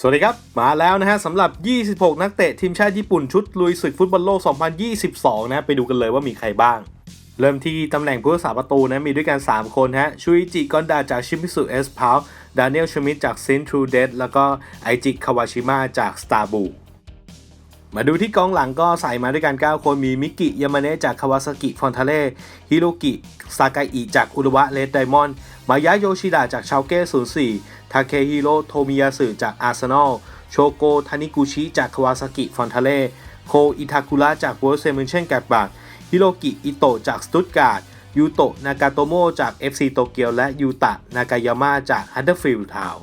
สวัสดีครับ มาแล้วนะฮะสำหรับ 26 นักเตะทีมชาติญี่ปุ่นชุดลุยศึกฟุตบอลโลก 2022 นะไปดูกันเลยว่ามีใครบ้าง เริ่มที่ตำแหน่งผู้รักษาประตูนะมีด้วยกัน 3 คนฮะชุยจิกอนดาจากชิมิสุเอสพาวดานิเอลชมิดจากซินทรูเดสแล้วก็ไอจิคาวาชิมะจากสตาร์บู มาดูที่กองหลังก็ใส่มาด้วยกัน 9 คนมีมิกิยามาเนะจากคาวาซากิฟอนทาเล่ฮิโรกิซากาอิจากอุรุวะเลดไดมอนด์มายะโยชิดะจากชาวเก้04ทาเคฮิโรโทมิยาสึจากอาร์เซนอลโชโกทานิกุชิจากคาวาซากิฟอนทาเล่โคอิทาคุระจากโบรเซมินเชนแกดบักฮิโรกิอิโตะจากสตุตการ์ดยูโตะนากาโตโมจาก FC โตเกียวและยูตะนากายาม่าจากฮันเดอร์ฟิลด์ทาว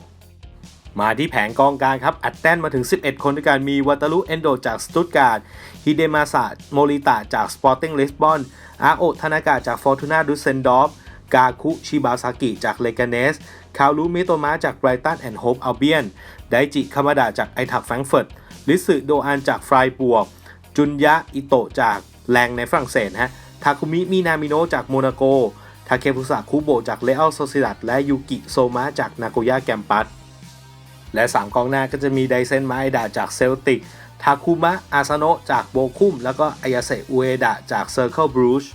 มาที่แผงกองกลางครับอัดแต้นมาถึง 11 คนด้วยกันมีวัตารุเอนโดจากสตุตการ์ดฮิเดมาสะโมริตะจากสปอร์ติ้งลิสบอนอาโอทนากะจากฟอร์ตูนาดุเซนดอฟกาคุชิบาซากิจากเลกาเนส คารุมิโตมะจากไบรตันแอนด์โฮปอัลเบียน ไดจิคามาดะจากไอทักแฟรงเฟิร์ต ลิสึโดอันจากฟรายบวกจุนยะอิโตะจากแรงในฝรั่งเศสฮะ ทาคุมิมินามิโนะจากโมนาโก ทาเคฟุสะคุโบจากเลอัลโซซิดัดและยูกิโซมะจากนาโกย่าแกมปัส และ 3 กองหน้าก็จะมีไดเซนมาเอดาจากเซลติก ทาคุมะอาซาโนะจากโบคุม แล้วก็อายาเซอุเอดะจากเซอร์เคิลบรูช